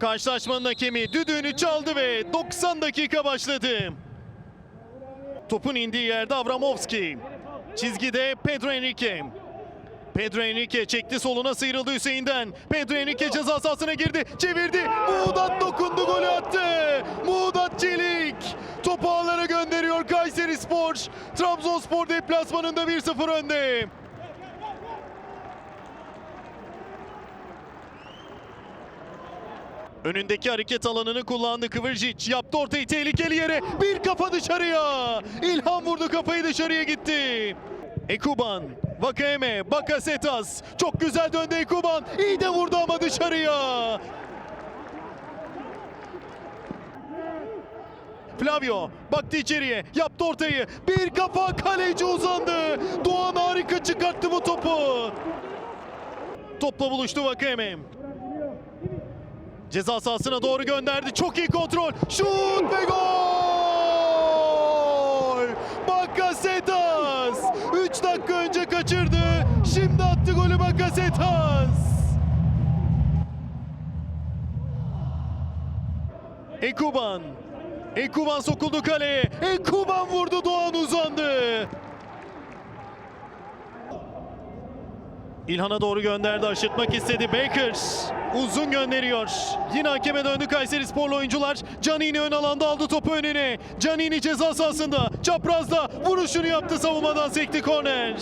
Karşılaşmanın hakemi düdüğünü çaldı ve 90 dakika başladı. Topun indiği yerde Avramovski. Çizgide Pedro Henrique. Pedro Henrique çekti soluna sıyrıldı Hüseyin'den. Pedro Henrique ceza sahasına girdi. Çevirdi. Muğdat dokundu golü attı. Muğdat Çelik. Topu ağlara gönderiyor Kayseri Spor. Trabzonspor deplasmanında 1-0 önde. Önündeki hareket alanını kullandı Kıvırcic. Yaptı ortayı tehlikeli yere. Bir kafa dışarıya. İlhan vurdu kafayı dışarıya gitti. Ekuban, Vakeme, Bakasetas. Çok güzel döndü Ekuban. İyi de vurdu ama dışarıya. Flavio baktı içeriye, yaptı ortayı. Bir kafa kaleci uzandı. Doğan harika çıkarttı bu topu. Topla buluştu Vakeme. Ceza sahasına doğru gönderdi. Çok iyi kontrol. Şut ve gol! Bakasetas! 3 dakika önce kaçırdı. Şimdi attı golü Bakasetas. Ekuban. Ekuban sokuldu kaleye. Ekuban vurdu Doğan uzandı. İlhan'a doğru gönderdi. Aşırtmak istedi. Baker uzun gönderiyor. Yine hakeme döndü Kayseri Sporlu oyuncular. Canini ön alanda aldı topu önüne. Canini ceza sahasında. Çaprazda vuruşunu yaptı savunmadan sekti korner.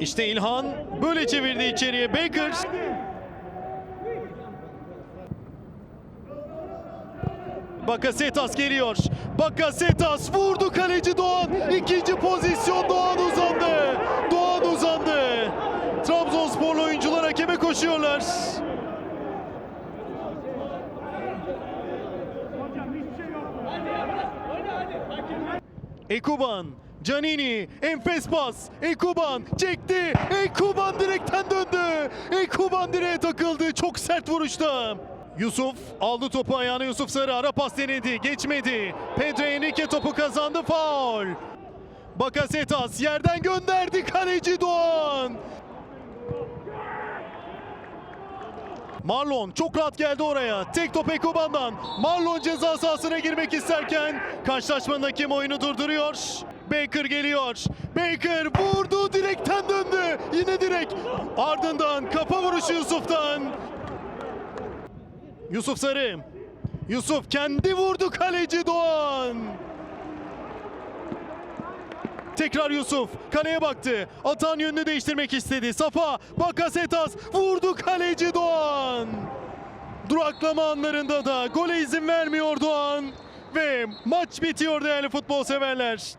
İşte İlhan böyle çevirdi içeriye. Baker Bakasetas geliyor. Bakasetas vurdu kaleci Doğan. İkinci pozisyon Doğan uzandı. Doğan uzandı. Trabzonsporlu oyuncular hakeme koşuyorlar. Ekuban, Canini, enfes pas. Ekuban çekti. Ekuban direkten döndü. Ekuban direğe takıldı. Çok sert vuruşta. Yusuf aldı topu ayağına Yusuf Sarı ara pas denedi. Geçmedi. Pedro Henrique topu kazandı. Faul. Bakasetas yerden gönderdi kaleci Doğan. Marlon çok rahat geldi oraya. Tek top Ekoban'dan. Marlon ceza sahasına girmek isterken karşılaşmanın hakem oyunu durduruyor. Baker geliyor. Baker vurdu direkten döndü. Yine direk. Ardından kafa vuruşu Yusuf'tan. Yusuf Sarı. Yusuf kendi vurdu kaleci Doğan. Tekrar Yusuf kaleye baktı. Atan yönünü değiştirmek istedi. Safa Bakasetas vurdu kaleci Doğan. Duraklama anlarında da gole izin vermiyor Doğan. Ve maç bitiyor değerli futbol severler.